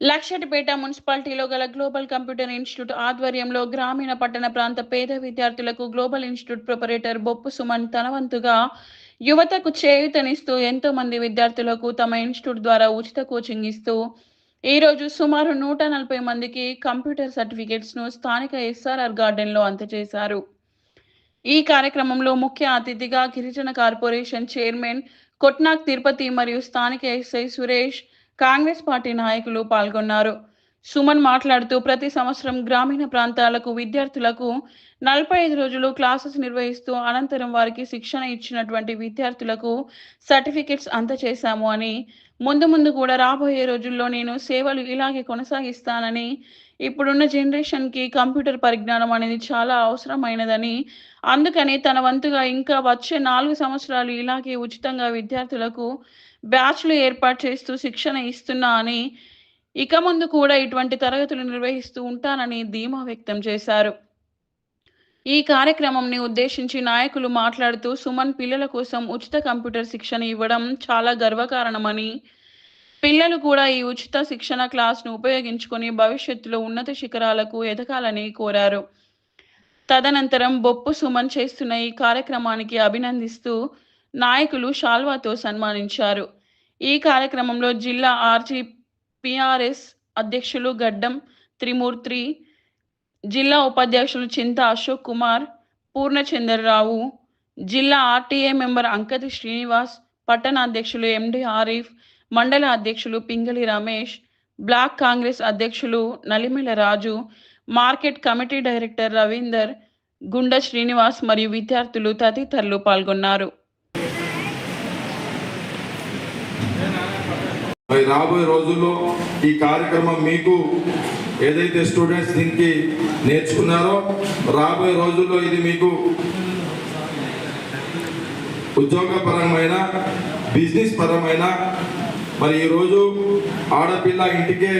లక్షటిపేట మున్సిపాలిటీలో గల global computer institute ఆధ్వర్యంలో గ్రామీణ పట్టణ ప్రాంత పేద విద్యార్థులకు global institute proprietor Boppu Suman తనవంతుగా యువతకు చేయూతనిస్తూ ఎంతో మంది విద్యార్థులకు తమ ఇన్స్టిట్యూట్ ద్వారా ఉచిత కోచింగ్ ఇస్తూ ఈ రోజు సుమారు నూట నలభై మందికి కంప్యూటర్ సర్టిఫికేట్స్ను స్థానిక ఎస్ఆర్ఆర్ గార్డెన్లో అందజేశారు. ఈ కార్యక్రమంలో ముఖ్య అతిథిగా గిరిజన కార్పొరేషన్ చైర్మన్ కొట్నాక్ తిరుపతి మరియు స్థానిక ఎస్ఐ సురేష్ కాంగ్రెస్ పార్టీ నాయకులు పాల్గొన్నారు. సుమన్ మాట్లాడుతూ ప్రతి సంవత్సరం గ్రామీణ ప్రాంతాలకు విద్యార్థులకు నలభై ఐదు రోజులు క్లాసెస్ నిర్వహిస్తూ అనంతరం వారికి శిక్షణ ఇచ్చినటువంటి విద్యార్థులకు సర్టిఫికెట్స్ అందజేశాము అని ముందు ముందు కూడా రాబోయే రోజుల్లో నేను సేవలు ఇలాగే కొనసాగిస్తానని ఇప్పుడున్న జనరేషన్కి కంప్యూటర్ పరిజ్ఞానం అనేది చాలా అవసరమైనదని అందుకని తన వంతుగా ఇంకా వచ్చే నాలుగు సంవత్సరాలు ఇలాగే ఉచితంగా విద్యార్థులకు బ్యాచ్లు ఏర్పాటు చేస్తూ శిక్షణ ఇస్తున్నా అని ఇక ముందు కూడా ఇటువంటి తరగతులు నిర్వహిస్తూ ఉంటానని ధీమా వ్యక్తం చేశారు. ఈ కార్యక్రమంని ఉద్దేశించి నాయకులు మాట్లాడుతూ సుమన్ పిల్లల కోసం ఉచిత కంప్యూటర్ శిక్షణ ఇవ్వడం చాలా గర్వకారణమని పిల్లలు కూడా ఈ ఉచిత శిక్షణ క్లాస్ను ఉపయోగించుకొని భవిష్యత్తులో ఉన్నత శిఖరాలకు ఎదగాలని కోరారు. తదనంతరం బొప్పు సుమన్ చేస్తున్న ఈ కార్యక్రమానికి అభినందిస్తూ నాయకులు షాల్వాతో సన్మానించారు. ఈ కార్యక్రమంలో జిల్లా ఆర్జీ పిఆర్ఎస్ అధ్యక్షులు గడ్డం త్రిమూర్తి జిల్లా ఉపాధ్యక్షులు చింత అశోక్ కుమార్ పూర్ణచంద్రరావు జిల్లా ఆర్టీఏ మెంబర్ అంకతి శ్రీనివాస్ పట్టణ అధ్యక్షులు ఎండి ఆరిఫ్ మండల అధ్యక్షులు పింగళి రమేష్ బ్లాక్ కాంగ్రెస్ అధ్యక్షులు Nalimila Raju market committee director Ravinder Gunda Srinivas మరియు విద్యార్థులు తదితరులు పాల్గొన్నారు. మరి రాబోయే రోజుల్లో ఈ కార్యక్రమం మీకు ఏదైతే స్టూడెంట్స్ దీనికి నేర్చుకున్నారో రాబోయే రోజుల్లో ఇది మీకు ఉద్యోగపరమైన బిజినెస్ పరమైన మరి ఈరోజు ఆడపిల్ల ఇంటికే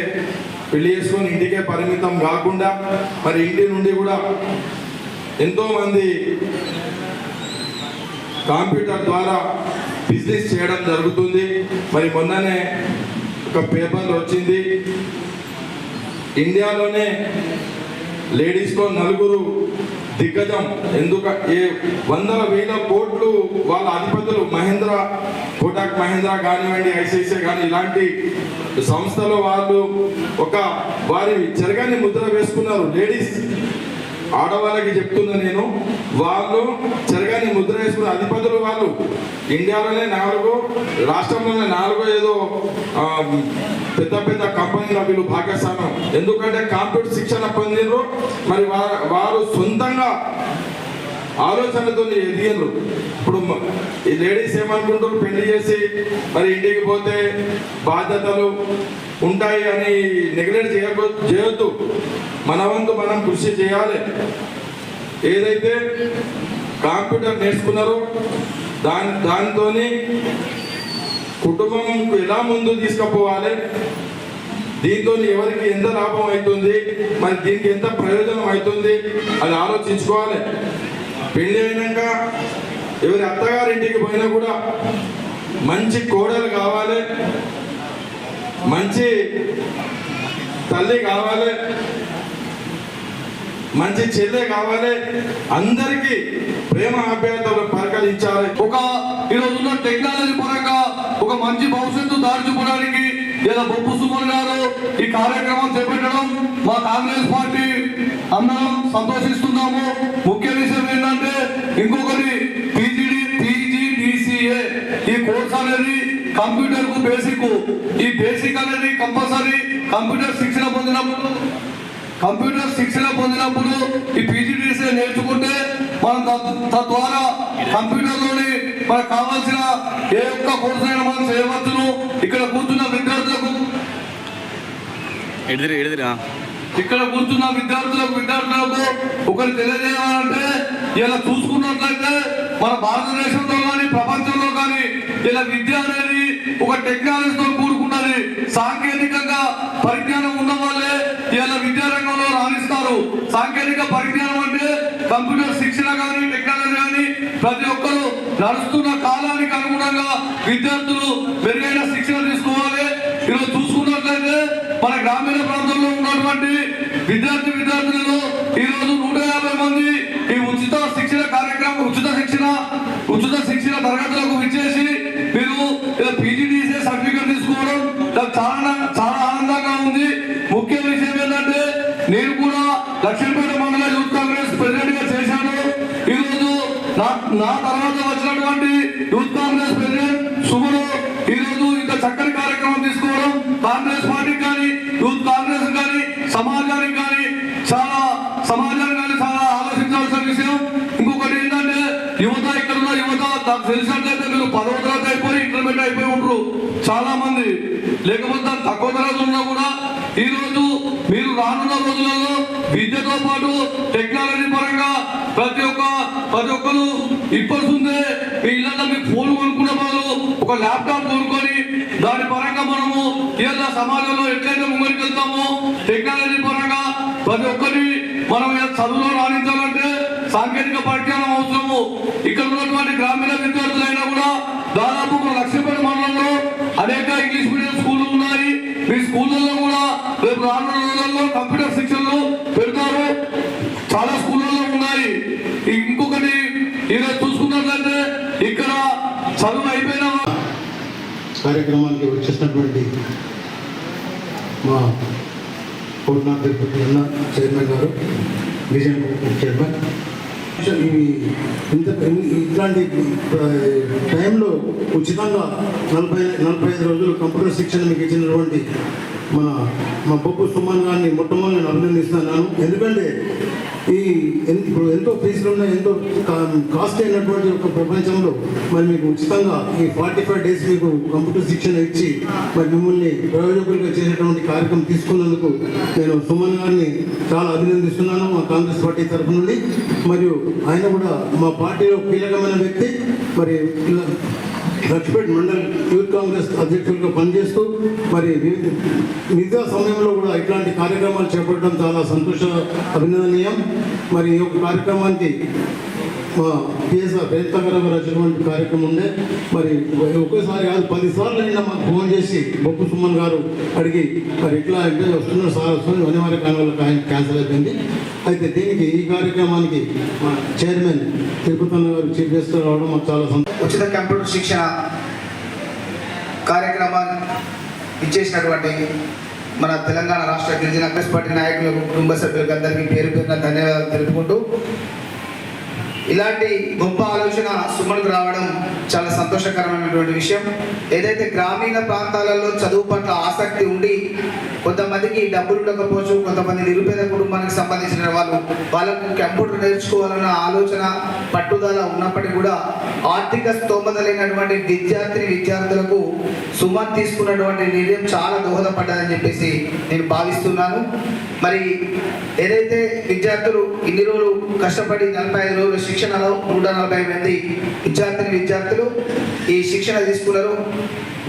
పెళ్ళి చేసుకొని ఇంటికే పరిమితం కాకుండా మరి ఇంటి నుండి కూడా ఎంతోమంది కంప్యూటర్ ద్వారా బిజినెస్ చేయడం జరుగుతుంది. మరి మొన్ననే ఒక పేపర్లో వచ్చింది. ఇండియాలోనే లేడీస్లో నలుగురు దిగ్గజం. ఎందుక ఏ వందల వేల కోట్లు వాళ్ళ అధిపతులు మహేంద్ర కోటాక్ మహేంద్ర కానివ్వండి ఐసిఐసిఐ కానీ ఇలాంటి సంస్థలో వాళ్ళు ఒక వారి చెరగాని ముద్ర వేసుకున్నారు. లేడీస్ ఆడవాళ్ళకి చెప్తున్నా నేను వాళ్ళు చెరగాని ముద్ర వేసుకున్న అధిపతులు వాళ్ళు. ఇండియాలోనే నాలుగు రాష్ట్రంలోనే నాలుగో ఏదో పెద్ద పెద్ద కంపెనీల వీళ్ళు భాగస్వామ్యం. ఎందుకంటే కాంప్యూటర్ శిక్షణ పొందినరు మరి వారు సొంతంగా ఆలోచనతో ఎదిగారు ఇప్పుడు ఈ లేడీస్ ఏమనుకుంటారు పెళ్ళి చేసి మరి ఇంటికి పోతే బాధ్యతలు ఉంటాయి అని నెగ్లెక్ట్ చేయకూ చేయొద్దు. మన వంతు మనం కృషి చేయాలి. ఏదైతే కంప్యూటర్ నేర్చుకున్నారో దాని దానితో కుటుంబం ఎలా ముందు తీసుకుపోవాలి? దీంతో ఎవరికి ఎంత లాభం అవుతుంది? మరి దీనికి ఎంత ప్రయోజనం అవుతుంది? అది ఆలోచించుకోవాలి. పెళ్ళి అయినాక ఎవరి అత్తగారింటికి పోయినా కూడా మంచి కోడలు కావాలి మంచి తల్లి కావాలి మంచి చెల్లె కావాలి అందరికీ ప్రేమ ఆప్యాయతలు పరికరించాలి. ఒక ఈరోజు ఉన్న టెక్నాలజీ పరంగా ఒక మంచి భవిష్యత్తు దాల్చుకోవడానికి చూపడానికి ఇలా బొప్పు సుమన్ గారు ఈ కార్యక్రమం చేపట్టడం మా కాంగ్రెస్ పార్టీ అందరం సంతోషిస్తున్నాము. ముఖ్య విషయం ఏంటంటే ఇంకొకటి పీజీడి పీజీడిసిఏ ఈ కోర్స్ అనేది కంప్యూటర్కు బేసిక్ ఈ బేసిక్ అనేది కంపల్సరీ కంప్యూటర్ శిక్షణ పొందినప్పుడు కంప్యూటర్ శిక్షణ పొందినప్పుడు ఈ పీజీడీసీ నేర్చుకుంటే మనం తద్వారా తద్వారా కంప్యూటర్లోని మనకు కావాల్సిన ఏ ఒక్క కోర్సు అయినా మనం చేయవచ్చును. ఇక్కడ కూర్చున్న విద్యార్థులకు ఎడిదిరా ఎడిదిరా? ఇక్కడ కూర్చున్న విద్యార్థులకు విద్యార్థులకు ఒకరు తెలియజేయాలంటే ఇలా చూసుకున్నట్లయితే మన భారతదేశంలో కానీ ప్రపంచంలో కానీ ఇలా విద్య అనేది ఒక టెక్నాలజీతో కూడుకున్నది. సాంకేతికంగా పరిజ్ఞానం ఉన్న వాళ్ళే ఇలా విద్యారంగంలో రాణిస్తారు. సాంకేతిక పరిజ్ఞానం అంటే కంప్యూటర్ శిక్షణ కానీ టెక్నాలజీ కానీ ప్రతి ఒక్కరు నడుస్తున్న కాలానికి అనుగుణంగా విద్యార్థులు మెరుగైన శిక్షణ తీసుకోవాలి. ఈరోజు చూసుకున్నట్లయితే మన గ్రామీణ ప్రాంతంలో ఉన్నటువంటి విద్యార్థి విద్యార్థులలో ఈ రోజు నూట యాభై మంది ఈ ఉచిత శిక్షణ కార్యక్రమం ఉచిత శిక్షణ ఉచిత శిక్షణ తరగతులకు విచ్చేసి మీరు పీజీడీసీ సర్టిఫికేట్ తీసుకోవడం చాలా చాలా ఆనందంగా ఉంది. ముఖ్య విషయం ఏంటంటే నేను కూడా లక్ష్మీపేట మండల యూత్ కాంగ్రెస్ ప్రెసిడెంట్గా చేశాను. ఈ రోజు నా నా తర్వాత వచ్చినటువంటి యూత్ కాంగ్రెస్ ప్రెసిడెంట్ సుమను ఈ రోజు ఇంత చక్కని కార్యక్రమం తీసుకోవడం కాంగ్రెస్ పార్టీకి కానీ యూత్ కాంగ్రెస్ కానీ సమాజానికి కానీ చాలా సమాజానికి కానీ చాలా ఆలోచించాల్సిన విషయం ఇంకొకటి ఏంటంటే యువత ఇక్కడ ఉన్న యువత నాకు తెలిసినట్లయితే మీరు పదవ తరగతి అయిపోయి ఇంటర్మీడియట్ అయిపోయి ఉంటారు చాలా మంది లేకపోతే దాని తక్కువ తరగతి ఉన్నా కూడా ఈరోజు మీరు రానున్న రోజులలో విద్యతో పాటు టెక్నాలజీ పరంగా ప్రతి ఒక్క ప్రతి ఒక్కరు ఇప్పటికే మీ ఇళ్ళల్లో మీకు ఫోన్ కొనుక్కున్న వాళ్ళు ఒక ల్యాప్టాప్ కొనుక్కొని దాని పరంగా మనము ఇవాళ సమాజంలో ఎట్లయితే ముంగడికి వెళ్తామో టెక్నాలజీ పరంగా ప్రతి ఒక్కరి మనం చదువులో రాణించాలంటే సాంకేతిక పరిజ్ఞానం అవసరము. ఇక్కడ ఉన్నటువంటి గ్రామీణ విద్యార్థులైనా కూడా దాదాపు ఒక లక్ష మండలంలో ఇంగ్లీష్ మీడియం స్కూల్ ఉన్నాయి. మీ స్కూళ్ళల్లో కూడా రేపు రానున్న రోజుల్లో కంప్యూటర్ శిక్షణలు పెడతారు. చాలా స్కూళ్ళల్లో ఉన్నాయి. ఇంకొకటి ఈరోజు చూసుకున్నట్లయితే ఇక్కడ చదువు అయిపోయిన కార్యక్రమానికి వచ్చేసినటువంటి మా పూర్ణ తిరుపతి అన్న చైర్మన్ గారు బీజేపీ చైర్మన్. ఇంత ఇట్లాంటి టైంలో ఉచితంగా నలభై నలభై ఐదు రోజులు కంప్యూటర్ శిక్షణ మీకు ఇచ్చినటువంటి మన మా బొబ్బు సుమన్ గారిని మొట్టమొదటి అభినందిస్తున్నాను. ఎందుకంటే ఈ ఇప్పుడు ఎంతో ఫీజులు ఉన్న ఎంతో కాస్ట్ అయినటువంటి ఒక ప్రపంచంలో మరి మీకు ఉచితంగా ఈ ఫార్టీ ఫైవ్ డేస్ మీకు కంప్యూటర్ శిక్షణ ఇచ్చి మరి మిమ్మల్ని ప్రయోజకులుగా చేసేటువంటి కార్యక్రమం తీసుకున్నందుకు నేను సుమన్ గారిని చాలా అభినందిస్తున్నాను మా కాంగ్రెస్ పార్టీ తరఫు నుండి. మరియు ఆయన కూడా మా పార్టీలో కీలకమైన వ్యక్తి. మరి ఇలా లక్ష్మీపేట మండల్ యూత్ కాంగ్రెస్ అధ్యక్షులుగా పనిచేస్తూ మరి వివిధ- మిగతా సమయంలో కూడా ఇట్లాంటి కార్యక్రమాలు చేపట్టడం చాలా సంతోష అభినందనీయం. మరి ఈ యొక్క కార్యక్రమానికి మా పిఎస్ఆర్ ప్రేతకర కార్యక్రమం ఉండే. మరి ఒకేసారి కాదు పదిసార్లు అయినా మాకు ఫోన్ చేసి బొప్పు సుమన్ గారు అడిగి మరి ఇట్లా అంటే వస్తున్న సార్ వస్తుంది అనివార్య కారణాలకు క్యాన్సిల్ అయిపోయింది. అయితే దీనికి ఈ కార్యక్రమానికి మా చైర్మన్ తిరుపతి గారు చీఫ్ గెస్ట్ రావడం మాకు చాలా సంతోషం. ఉచిత కంప్యూటర్ శిక్షణ కార్యక్రమాన్ని ఇచ్చేసినటువంటి మన తెలంగాణ రాష్ట్ర గిరిజన కాంగ్రెస్ పార్టీ నాయకులకు కుటుంబ సభ్యులకు అందరికీ పేరు పేరున ధన్యవాదాలు తెలుపుకుంటూ ఇలాంటి గొప్ప ఆలోచన సుమన్కు రావడం చాలా సంతోషకరమైనటువంటి విషయం. ఏదైతే గ్రామీణ ప్రాంతాలలో చదువు పట్ల ఆసక్తి ఉండి కొంతమందికి డబ్బులు ఉండకపోవచ్చు కొంతమంది నిరుపేద కుటుంబానికి సంబంధించిన వాళ్ళు వాళ్ళకు కంప్యూటర్ నేర్చుకోవాలన్న ఆలోచన పట్టుదల ఉన్నప్పటికీ కూడా ఆర్థిక స్తోమత లేనటువంటి విద్యార్థిని విద్యార్థులకు సుమన్ తీసుకున్నటువంటి నిర్ణయం చాలా దోహదపడ్డదని చెప్పేసి నేను భావిస్తున్నాను. మరి ఏదైతే విద్యార్థులు ఇన్ని రోజులు కష్టపడి నలభై ఐదు రోజుల శిక్షణలో నూట నలభై మంది విద్యార్థిని విద్యార్థులు ఈ శిక్షణ తీసుకున్నారు.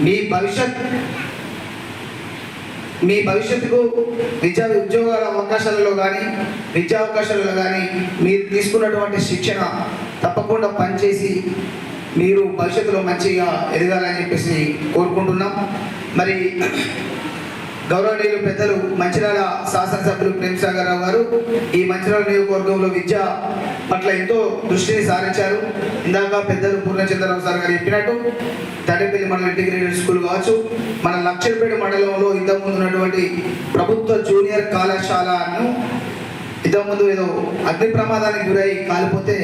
మీ భవిష్యత్ మీ భవిష్యత్తుకు విద్యా ఉద్యోగాల అవకాశాలలో కానీ విద్యా అవకాశాలలో కానీ మీరు తీసుకున్నటువంటి శిక్షణ తప్పకుండా పనిచేసి మీరు భవిష్యత్తులో మంచిగా ఎదగాలని చెప్పేసి కోరుకుంటున్నాం. మరి గౌరవనీయులు పెద్దలు మంచిర్యాల శాసనసభ్యులు ప్రేమసాగరరావు గారు ఈ మంచిర్యాల నియోజకవర్గంలో విద్య పట్ల ఎంతో దృష్టిని సారించారు. ఇందాక పెద్దలు పూర్ణచంద్రరావు సార్ గారు చెప్పినట్టు తండ్రిపల్లి మండల ఇంటిగ్రేటెడ్ స్కూల్ కావచ్చు. మన లక్షలపేట మండలంలో ఇంతకుముందు ఉన్నటువంటి ప్రభుత్వ జూనియర్ కళాశాలను ఇంతకుముందు ఏదో అగ్ని ప్రమాదానికి గురై కాలిపోతే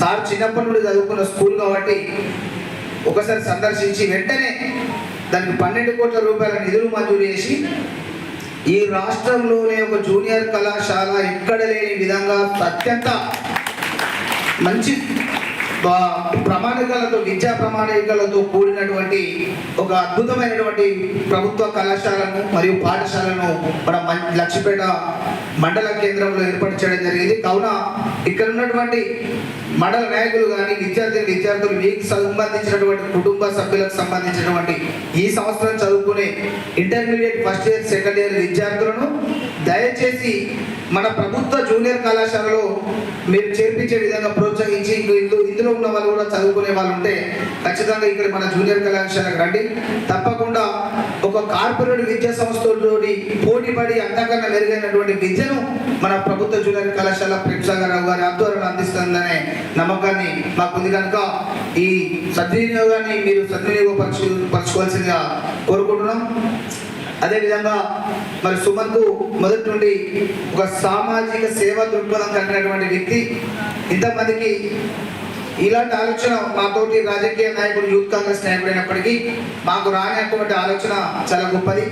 సార్ చిన్నప్పటి నుండి చదువుకున్న స్కూల్ కాబట్టి ఒకసారి సందర్శించి వెంటనే దానికి పన్నెండు కోట్ల రూపాయల నిధులు మంజూరు చేసి ఈ రాష్ట్రంలోనే ఒక జూనియర్ కళాశాల ఎక్కడ లేని విధంగా అత్యంత మంచి ప్రమాణికలతో విద్యా ప్రమాణికలతో కూడినటువంటి ఒక అద్భుతమైనటువంటి ప్రభుత్వ కళాశాలను మరియు పాఠశాలను మన లక్ష్మీపేట మండల కేంద్రంలో ఏర్పాటు చేయడం జరిగింది. కావున ఇక్కడ ఉన్నటువంటి మండల నాయకులు కానీ విద్యార్థి విద్యార్థులు మీకు సంబంధించినటువంటి కుటుంబ సభ్యులకు సంబంధించినటువంటి ఈ సంవత్సరం చదువుకునే intermediate first year second year విద్యార్థులను దయచేసి మన ప్రభుత్వ జూనియర్ కళాశాలలో మీరు చేర్పించే విధంగా ప్రోత్సహించి ఇంక ఇందులో ఇందులో ఉన్న వాళ్ళు కూడా చదువుకునే వాళ్ళు ఉంటే ఖచ్చితంగా ఇక్కడ మన జూనియర్ కళాశాలకు రండి. తప్పకుండా ఒక కార్పొరేట్ విద్యా సంస్థలతోటి పోటీపడి అంతకన్నా మెరుగైనటువంటి విద్యను మన ప్రభుత్వ జూనియర్ కళాశాల ప్రేమసాగరరావు గారి ఆధ్వర్యంలో అందిస్తుందనే నమ్మకాన్ని మాకు ఉంది కనుక ఈ సద్వినియోగాన్ని మీరు సద్వినియోగపరచు పరచుకోవాల్సిందిగా కోరుకుంటున్నాం. అదేవిధంగా మరి సుమంత్ మొదటి నుండి ఒక సామాజిక సేవ దృక్పథం కలిగినటువంటి వ్యక్తి. ఇంతమందికి ఇలాంటి ఆలోచన మాతోటి రాజకీయ నాయకుడు యూత్ కాంగ్రెస్ నాయకుడు అయినప్పటికీ మాకు రానటువంటి ఆలోచన చాలా గొప్పది.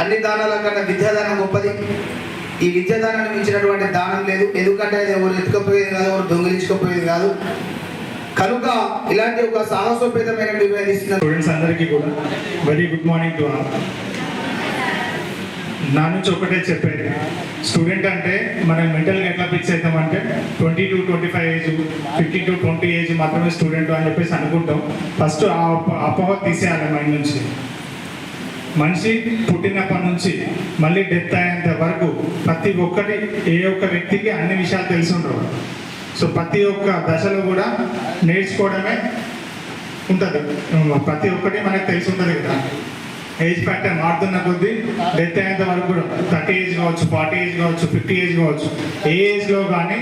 అన్ని దానాల కన్నా విద్యాదానం గొప్పది. ఈ విద్యాదానాన్ని మించినటువంటి దానం లేదు. ఎందుకంటే అది ఎవరు ఎత్తుకపోయేది కాదు ఎవరు దొంగిలించుకోపోయేది కాదు. కనుక ఇలాంటి ఒక సాహసోపేతమైన స్టూడెంట్స్ అందరికీ కూడా వెరీ గుడ్ మార్నింగ్ టు నా నుంచి ఒకటే చెప్పేది. స్టూడెంట్ అంటే మనం మెంటల్గా ఎట్లా fix అవుతామంటే twenty two twenty five age fifty two twenty age మాత్రమే స్టూడెంట్ అని చెప్పేసి అనుకుంటాం. ఫస్ట్ ఆ అపోహ తీసేయాలి మైండ్ నుంచి. మనిషి పుట్టినప్పటి నుంచి మళ్ళీ డెత్ అయ్యేంత వరకు ప్రతి ఒక్కటి ఏ ఒక్క వ్యక్తికి అన్ని విషయాలు తెలిసి ఉండవు. సో ప్రతి ఒక్క దశలో కూడా నేర్చుకోవడమే ఉంటుంది. ప్రతి ఒక్కటి మనకు తెలిసి ఉంటుంది కదా. ఏజ్ ప్యాటర్న్ మారుతున్న కొద్దీ డెత్ అయ్యేంత వరకు కూడా థర్టీ ఏజ్ కావచ్చు ఫార్టీ ఏజ్ కావచ్చు ఫిఫ్టీ ఏజ్ కావచ్చు ఏ ఏజ్లో కానీ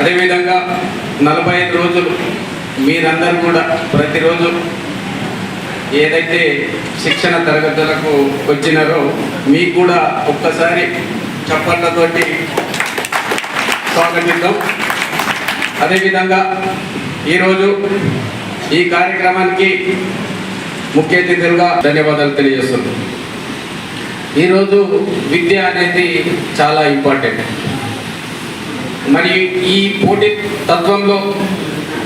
అదేవిధంగా నలభై ఐదు రోజులు మీరందరూ కూడా ప్రతిరోజు ఏదైతే శిక్షణ తరగతులకు వచ్చినారో మీకు కూడా ఒక్కసారి చప్పట్లతోటి స్వాగతిద్దాం. అదేవిధంగా ఈరోజు ఈ కార్యక్రమానికి ముఖ్య అతిథులుగా ధన్యవాదాలు తెలియజేస్తున్నాం. ఈరోజు విద్య అనేది చాలా ఇంపార్టెంట్. మరియు ఈ పోటీ తత్వంలో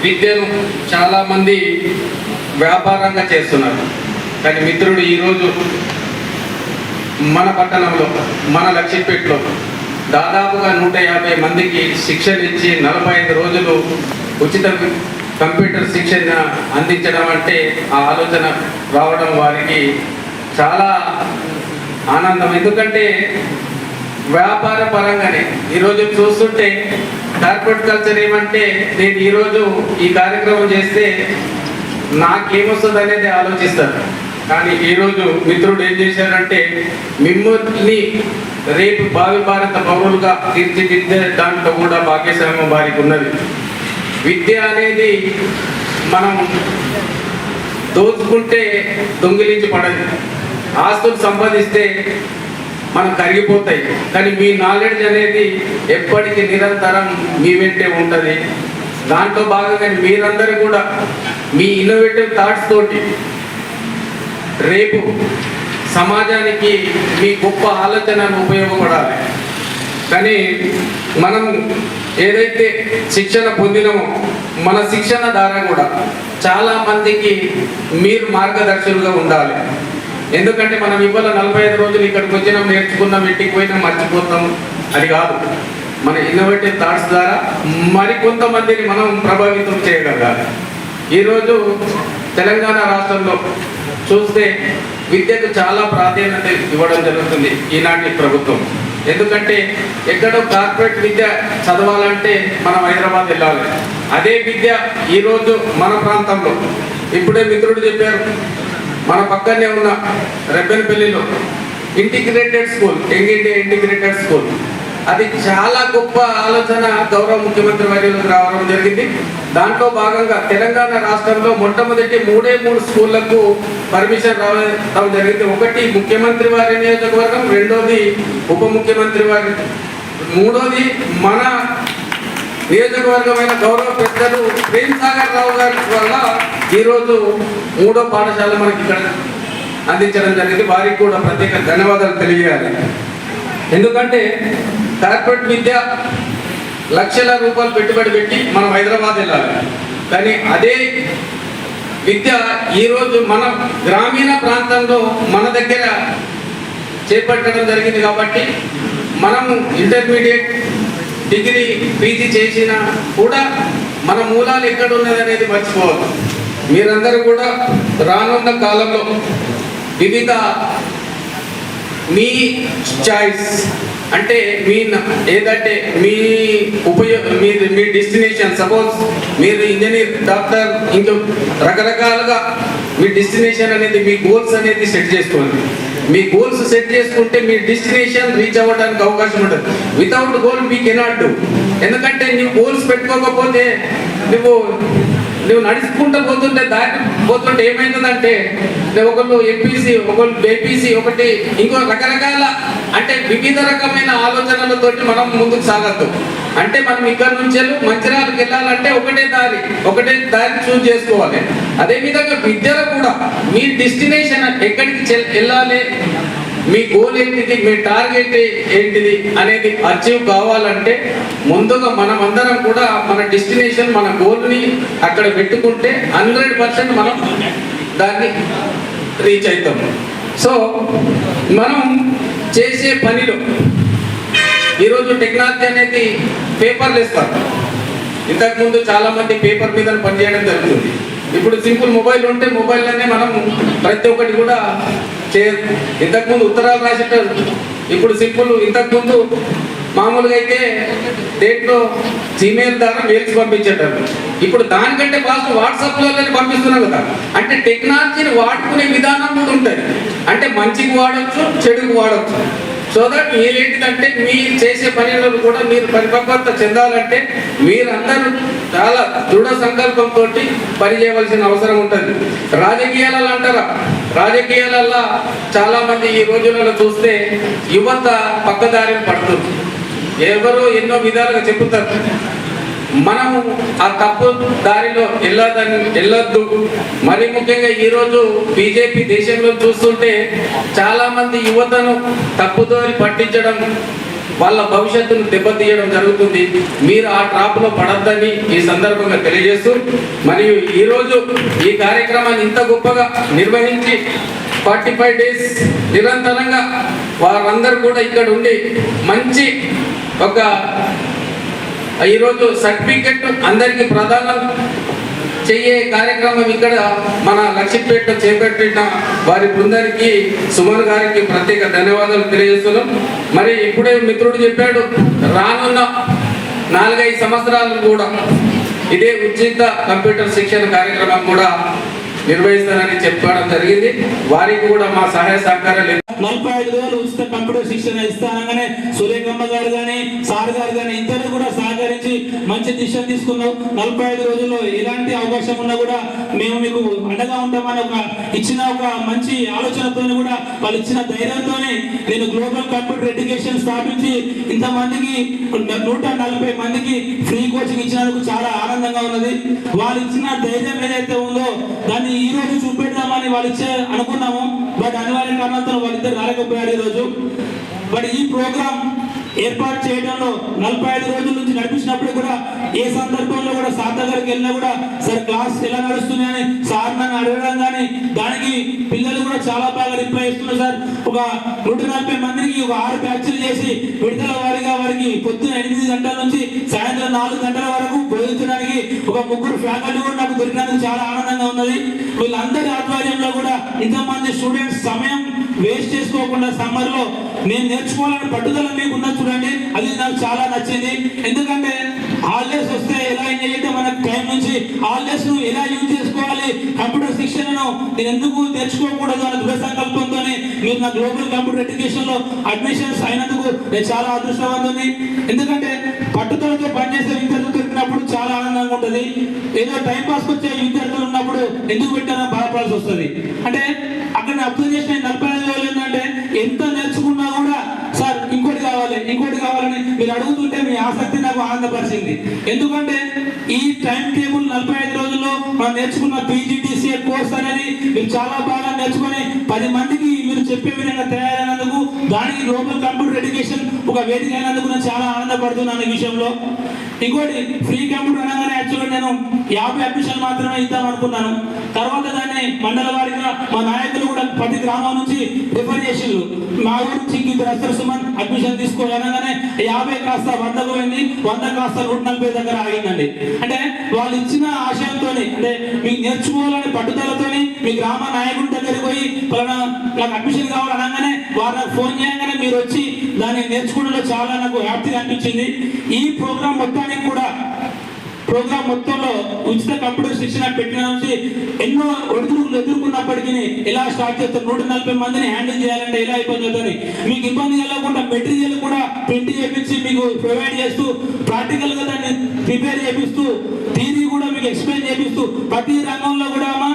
విద్యను చాలామంది వ్యాపారంగా చేస్తున్నారు. కానీ మిత్రుడు ఈరోజు మన పట్టణంలో మన లక్ష్మీపేటలో దాదాపుగా నూట యాభై మందికి శిక్షణ ఇచ్చి నలభై ఐదు రోజులు ఉచిత కంప్యూటర్ శిక్షణ అందించడం అంటే ఆ ఆలోచన రావడం వారికి చాలా ఆనందం. ఎందుకంటే వ్యాపార పరంగానే ఈరోజు చూస్తుంటే కార్పొరేట్ కల్చర్ ఏమంటే నేను ఈరోజు ఈ కార్యక్రమం చేస్తే నాకేమొస్తుంది అనేది ఆలోచిస్తారు కానీ ఈరోజు మిత్రుడు ఏం చేశారంటే మిమ్మల్ని రేపు భావి భారత పౌరులుగా తీర్చిదిద్దే దాంట్లో కూడా భాగ్యస్వామ్యం వారికి ఉన్నది. విద్య అనేది మనం దోచుకుంటే దొంగిలించి పడదు. ఆస్తులు సంపాదిస్తే మనం కరిగిపోతాయి. కానీ మీ నాలెడ్జ్ అనేది ఎప్పటికీ నిరంతరం మీ వెంటే ఉంటుంది. దాంట్లో భాగంగా మీరందరూ కూడా మీ ఇన్నోవేటివ్ థాట్స్ తోటి రేపు సమాజానికి మీ గొప్ప ఆలోచనను ఉపయోగపడాలి. కానీ మనం ఏదైతే శిక్షణ పొందినమో మన శిక్షణ ద్వారా కూడా చాలా మందికి మీరు మార్గదర్శులుగా ఉండాలి. ఎందుకంటే మనం ఇవాళ నలభై ఐదు రోజులు ఇక్కడికి వచ్చినాం నేర్చుకున్నాం ఇంటికి పోయినా మర్చిపోతాం. అది కాదు. మన ఇన్నోవేటివ్ థాట్స్ ద్వారా మరికొంతమందిని మనం ప్రభావితం చేయగలగాలి ఈరోజు తెలంగాణ రాష్ట్రంలో చూస్తే విద్యకు చాలా ప్రాధాన్యత ఇవ్వడం జరుగుతుంది ఈనాటి ప్రభుత్వం. ఎందుకంటే ఎక్కడో కార్పొరేట్ విద్య చదవాలంటే మనం హైదరాబాద్ వెళ్ళాలి. అదే విద్య ఈరోజు మన ప్రాంతంలో. ఇప్పుడే మిత్రుడు చెప్పారు మన పక్కనే ఉన్న రెబ్బెనపల్లిలో integrated school young India integrated school. అది చాలా గొప్ప ఆలోచన గౌరవ ముఖ్యమంత్రి వర్యులకు రావడం జరిగింది. దాంట్లో భాగంగా తెలంగాణ రాష్ట్రంలో మొట్టమొదటి మూడే మూడు స్కూళ్ళకు పర్మిషన్ రావడం జరిగింది. ఒకటి ముఖ్యమంత్రి వారి నియోజకవర్గం రెండోది ఉప ముఖ్యమంత్రి వారి మూడోది మన నియోజకవర్గమైన గౌరవ పెద్దలు ప్రేమ్ సాగర్ రావు గారి వల్ల ఈరోజు మూడో పాఠశాల మనకి ఇక్కడ అందించడం జరిగింది. వారికి కూడా ప్రత్యేక ధన్యవాదాలు తెలియాలి ఎందుకంటే కార్పొరేట్ విద్య లక్షల రూపాయలు పెట్టుబడి పెట్టి మనం హైదరాబాద్ వెళ్ళాలి. కానీ అదే విద్య ఈరోజు మన గ్రామీణ ప్రాంతంలో మన దగ్గర చేపట్టడం జరిగింది కాబట్టి మనం ఇంటర్మీడియట్ డిగ్రీ పీజీ చేసినా కూడా మన మూలాలు ఎక్కడ ఉన్నదనేది మర్చిపోవద్దు. మీరందరూ కూడా రానున్న కాలంలో వివిధ మీ చాయిస్ అంటే మీ ఏదంటే మీ ఉపయోగ మీ మీ డెస్టినేషన్ సపోజ్ మీరు ఇంజనీర్ డాక్టర్ ఇంకా రకరకాలుగా మీ డెస్టినేషన్ అనేది మీ గోల్స్ అనేది సెట్ చేసుకోండి. మీ గోల్స్ సెట్ చేసుకుంటే మీ డెస్టినేషన్ రీచ్ అవ్వడానికి అవకాశం ఉంటుంది. Without goal me cannot do ఎందుకంటే నువ్వు గోల్స్ పెట్టుకోకపోతే నువ్వు నువ్వు నడుచుకుంటూ పోతుంటే దారి పోతుంటే ఏమైందంటే ఒకళ్ళు ఎంపీసీ ఒకళ్ళు బేపీసీ ఒకటి ఇంకో రకరకాల అంటే వివిధ రకమైన ఆలోచనలతోటి మనం ముందుకు సాగద్దు. అంటే మనం ఇక్కడ నుంచి వెళ్ళి మంచిర్యాలకు వెళ్ళాలంటే ఒకటే దారి ఒకటే దారి చూస్ చేసుకోవాలి. అదేవిధంగా విద్యలో కూడా మీ డెస్టినేషన్ ఎక్కడికి వెళ్ళాలి మీ గోల్ ఏంటిది మీ టార్గెట్ ఏంటిది అనేది అచీవ్ కావాలంటే ముందుగా మనం అందరం కూడా మన డెస్టినేషన్ మన గోల్ని అక్కడ పెట్టుకుంటే హండ్రెడ్ పర్సెంట్ మనం దాన్ని రీచ్ అవుతాము. సో మనం చేసే పనిలో ఈరోజు టెక్నాలజీ అనేది పేపర్లు ఇస్తారు ఇంతకుముందు చాలా మంది పేపర్ మీద పనిచేయడం జరుగుతుంది. ఇప్పుడు సింపుల్ మొబైల్ ఉంటే మొబైల్లోనే మనం ప్రతి ఒక్కటి కూడా చే ఇంతకుముందు ఉత్తరాలు రాసేటారు ఇప్పుడు సింపుల్ ఇంతకుముందు మామూలుగా అయితే డేట్లో జీమెయిల్ ద్వారా మెయిల్స్ పంపించేటారు ఇప్పుడు దానికంటే ఫాస్ట్ వాట్సాప్లోనే పంపిస్తున్నాం కదా. అంటే టెక్నాలజీని వాడుకునే విధానం కూడా ఉంటుంది. అంటే మంచికి వాడచ్చు చెడుకు వాడచ్చు. సో దట్ మీరేంటిదంటే మీరు చేసే పనిలో కూడా మీరు పరిపక్వత చెందాలంటే మీరందరూ చాలా దృఢ సంకల్పంతో పనిచేయవలసిన అవసరం ఉంటుంది. రాజకీయాలలో అంటారా? రాజకీయాలలో చాలా మంది ఈ రోజులలో చూస్తే యువత పక్కదారిని పడుతుంది. ఎవరో ఎన్నో విధాలుగా చెబుతారు. మనము ఆ తప్పు దారిలో వెళ్ళదని వెళ్ళొద్దు. మరి ముఖ్యంగా ఈరోజు బీజేపీ దేశంలో చూస్తుంటే చాలామంది యువతను తప్పుదారి పట్టించడం వాళ్ళ భవిష్యత్తును దెబ్బతీయడం జరుగుతుంది. మీరు ఆ ట్రాప్లో పడద్దని ఈ సందర్భంగా తెలియజేస్తూ మరియు ఈరోజు ఈ కార్యక్రమాన్ని ఇంత గొప్పగా నిర్వహించి ఫార్టీ ఫైవ్ డేస్ నిరంతరంగా వారందరూ కూడా ఇక్కడ ఉండి మంచి ఒక ఈరోజు సర్టిఫికెట్ అందరికీ ప్రదానం చెయ్యే కార్యక్రమం ఇక్కడ మన లక్ష్మీపేట చేపట్టిన వారి బృందానికి సుమన్ గారికి ప్రత్యేక ధన్యవాదాలు తెలియజేస్తున్నాం. మరి ఇప్పుడే మిత్రుడు చెప్పాడు రానున్న నాలుగైదు సంవత్సరాలు కూడా ఇదే ఉచిత కంప్యూటర్ శిక్షణ కార్యక్రమం కూడా నిర్వహిస్తానని చెప్పడం జరిగింది. వారికి కూడా మా సహాయ సహకారాలు నలభై ఐదు రోజులు ఉచిత కంప్యూటర్ శిక్షణ ఇస్తానగానే సురేఖమ్మ గారు కానీ సార్ గారు కానీ ఇద్దరు కూడా సహకరించి మంచి దిశ తీసుకున్నాం నలభై ఐదు రోజుల్లో ఎలాంటి అవకాశం ఉన్నా కూడా మేము మీకు అండగా ఉంటామని ఒక ఇచ్చిన ఒక మంచి ఆలోచనతో కూడా వాళ్ళు ఇచ్చిన ధైర్యంతోనే నేను గ్లోబల్ కంప్యూటర్ ఎడ్యుకేషన్ స్థాపించి ఇంతమందికి నూట నలభై మందికి ఫ్రీ కోచింగ్ ఇచ్చినందుకు చాలా ఆనందంగా ఉన్నది. వాళ్ళు ఇచ్చిన ధైర్యం ఏదైతే ఉందో దాన్ని ఈ రోజు చూపెడదామని వాళ్ళు ఇచ్చే అనుకున్నాము. బట్ అనివార్య కారణాలతో వాళ్ళిద్దరు రాలేకపోయారు ఈ రోజు బట్ ఈ ప్రోగ్రామ్ ఏర్పాటు చేయడంలో నలభై ఐదు రోజుల నుంచి నడిపించినప్పుడు కూడా ఏ సందర్భంలో కూడా సార్ దగ్గరికి వెళ్ళినా కూడా సార్ క్లాస్ ఎలా నడుస్తుంది అని సార్ నన్ను అడగడం కానీ దానికి పిల్లలు కూడా చాలా బాగా రిప్లై ఇస్తున్నారు సార్. ఒక నూట నలభై మందికి ఒక ఆరు బ్యాచ్లు చేసి విడుదల వారిగా వారికి పొద్దున ఎనిమిది గంటల నుంచి సాయంత్రం నాలుగు గంటల వరకు బోధించడానికి ఒక ముగ్గురు ఫ్యాకల్టీ కూడా నాకు దొరికినందుకు చాలా ఆనందంగా ఉన్నది. వీళ్ళందరి ఆధ్వర్యంలో కూడా ఇంతమంది స్టూడెంట్స్ సమయం వేస్ట్ చేసుకోకుండా సమ్మర్లో నేను నేర్చుకోవాలని పట్టుదల మీకు ఉన్నది చూడండి. అది నాకు చాలా నచ్చింది. ఎందుకంటే హాలిడేస్ వస్తే ఎలా ఎంజాయ్ చేస్తే మనకు టైం నుంచి హాలిడేస్ను ఎలా యూజ్ చేసుకోవాలి కంప్యూటర్ శిక్షణను నేను ఎందుకు నేర్చుకోకూడదు అనే దృఢ సంకల్పంతో మీరు నా గ్లోబల్ కంప్యూటర్ ఎడ్యుకేషన్లో అడ్మిషన్స్ అయినందుకు నేను చాలా అదృష్టవంతుంది ఎందుకంటే పట్టుదలతో పనిచేసే విద్యార్థులు దొరికినప్పుడు చాలా ఆనందంగా ఉంటుంది. ఏదో టైం పాస్ వచ్చే విద్యార్థులు ఉన్నప్పుడు ఎందుకు పెట్టారో బాధపడాల్సి వస్తుంది. అంటే అక్కడ అబ్జర్వ్ చేసిన నలభై ఐదు వేలు ఏంటంటే ఎంత నేర్చుకున్నా కూడా కావాలి ఇంకోటి కావాలని మీరు అడుగుతుంటే మీ ఆసక్తి నాకు ఆనందపరిచింది. ఎందుకంటే ఈ టైం టేబుల్ నలభై ఐదు రోజుల్లో మనం నేర్చుకున్న పీజీటీసీఏ కోర్స్ అనేది మీరు చాలా బాగా నేర్చుకొని పది మందికి మీరు చెప్పే విధంగా తయారైనందుకు దానికి గ్లోబల్ కంప్యూటర్ ఎడ్యుకేషన్ ఒక వేదిక అయినందుకు నేను చాలా ఆనందపడుతున్నాను ఈ విషయంలో. ఇంకోటి ఫ్రీ కంప్యూటర్ అనగానే యాక్చువల్గా నేను యాభై అడ్మిషన్ మాత్రమే ఇద్దాం అనుకున్నాను. తర్వాత దాన్ని మండల వారిగా మా నాయకులు కూడా ప్రతి గ్రామం నుంచి రిఫర్ చేసిండ్రు. మా ఊరు నుంచి ఇద్దరు అసలు సుమన్ అడ్మిషన్ తీసుకో అనగానే యాభై కాస్త వందకు పోయింది. వంద కాస్త నూట నలభై దగ్గర ఆగిందండి. అంటే వాళ్ళు ఇచ్చిన ఆశయంతోని అంటే మీకు నేర్చుకోవాలని పట్టుదలతోని మీ గ్రామ నాయకుడి దగ్గరికి పోయి పలానా నాకు అడ్మిషన్ కావాలి అనగానే వారు నాకు ఫోన్ చేయగానే మీరు వచ్చి దాన్ని నేర్చుకోవడంలో చాలా నాకు హ్యాపీగా అనిపించింది. ఈ ప్రోగ్రామ్ మొత్తానికి కూడా ప్రోగ్రామ్ మొత్తంలో ఉచిత కంప్యూటర్ శిక్షణ పెట్టిన నుంచి ఎన్నో ఒడిదుడుకులు ఎదుర్కొన్నప్పటికీ ఎలా స్టార్ట్ చేస్తారు నూట నలభై మందిని హ్యాండిల్ చేయాలంటే ఎలా ఇబ్బంది అవుతుంది మీకు ఇబ్బంది కలగకుండా మెటీరియల్ కూడా ప్రింట్ చేపించి మీకు ప్రొవైడ్ చేస్తూ ప్రాక్టికల్గా దాన్ని ప్రిపేర్ చేపిస్తూ థీరీ కూడా మీకు ఎక్స్ప్లెయిన్ చేపిస్తూ ప్రతి రంగంలో కూడా అమ్మా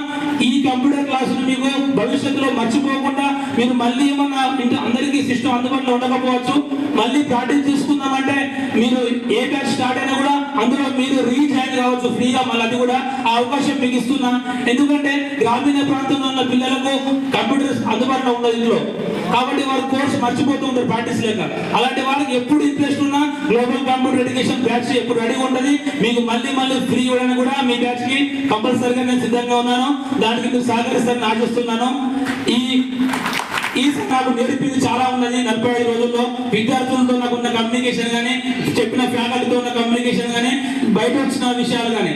ఈ కంప్యూటర్ క్లాసులు మీకు భవిష్యత్తులో మర్చిపోకుండా మీరు మళ్ళీ ఏమన్నా ఇంత అందరికీ సిస్టమ్ అందుబాటులో ఉండకపోవచ్చు. మళ్ళీ ప్రాక్టీస్ తీసుకుందామంటే మీరు ఏ బ్యాచ్ స్టార్ట్ అయినా కూడా అందులో మీరు రీజాయిన్ కావచ్చు ఫ్రీగా మళ్ళీ అది కూడా ఆ అవకాశం మీకు ఇస్తున్నా. ఎందుకంటే గ్రామీణ ప్రాంతంలో ఉన్న పిల్లలకు కంప్యూటర్ అందుబాటులో ఉండదు ఇందులో కాబట్టి వారు కోర్స్ మర్చిపోతూ ఉంటారు ప్రాక్టీస్ లేక. అలాంటి వాళ్ళకి ఎప్పుడు ఇంట్రెస్ట్ ఉన్నా గ్లోబల్ కంప్యూటర్ ఎడ్యుకేషన్ బ్యాచ్ ఎప్పుడు రెడీగా ఉంటుంది. మీకు మళ్ళీ మళ్ళీ ఫ్రీ ఇవ్వడానికి కూడా మీ బ్యాచ్కి కంపల్సరీగా నేను సిద్ధంగా ఉన్నాను. దానికి మీరు సహకరిస్తారని ఆశిస్తున్నాను. ఈ ఈ నాకు నేర్పింది చాలా ఉన్నది. నలభై ఐదు రోజుల్లో విద్యార్థులతో నాకు ఉన్న కమ్యూనికేషన్ కానీ చెప్పిన ఫ్యాకల్టీతో ఉన్న బయట వచ్చిన విషయాలు కానీ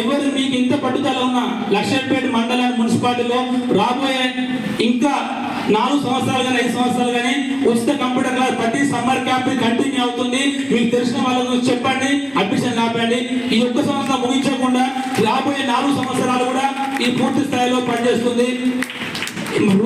ఎవరు మీకు ఇంత పట్టుదల ఉన్న లక్షపేట మండలం మున్సిపాలిటీలో రాబోయే ఇంకా నాలుగు సంవత్సరాలు కానీ ఐదు సంవత్సరాలు కానీ ఉచిత కంప్యూటర్ క్లాస్ ప్రతి సమ్మర్ క్యాంప్ కంటిన్యూ అవుతుంది. మీకు తెలిసిన వాళ్ళకు చెప్పండి అడ్మిషన్ ఆపండి. ఈ ఒక్క సంవత్సరం ముగించకుండా రాబోయే నాలుగు సంవత్సరాలు కూడా ఈ పూర్తి స్థాయిలో పనిచేస్తుంది.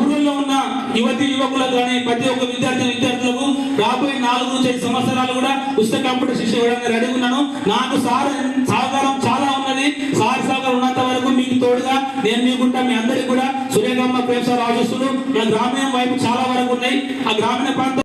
ఊళ్ళో ఉన్న యువతి యువకులకు కానీ ప్రతి ఒక్క విద్యార్థి విద్యార్థులకు రాబోయే నాలుగు నుంచి ఐదు సంవత్సరాలు కూడా ఉచిత కంప్యూటర్ శిక్షణ ఇవ్వడానికి రెడీ ఉన్నాను. నాకు సార్ సహకారం చాలా ఉన్నది. సార్ సహకారం ఉన్నంత వరకు మీకు తోడుగా నేను మీకుంటా మీ అందరికీ కూడా సురేఖమ్మ ప్రేమ సార్ ఆశిస్తులు మన గ్రామీణ వైపు చాలా వరకు ఉన్నాయి. ఆ గ్రామీణ ప్రాంతం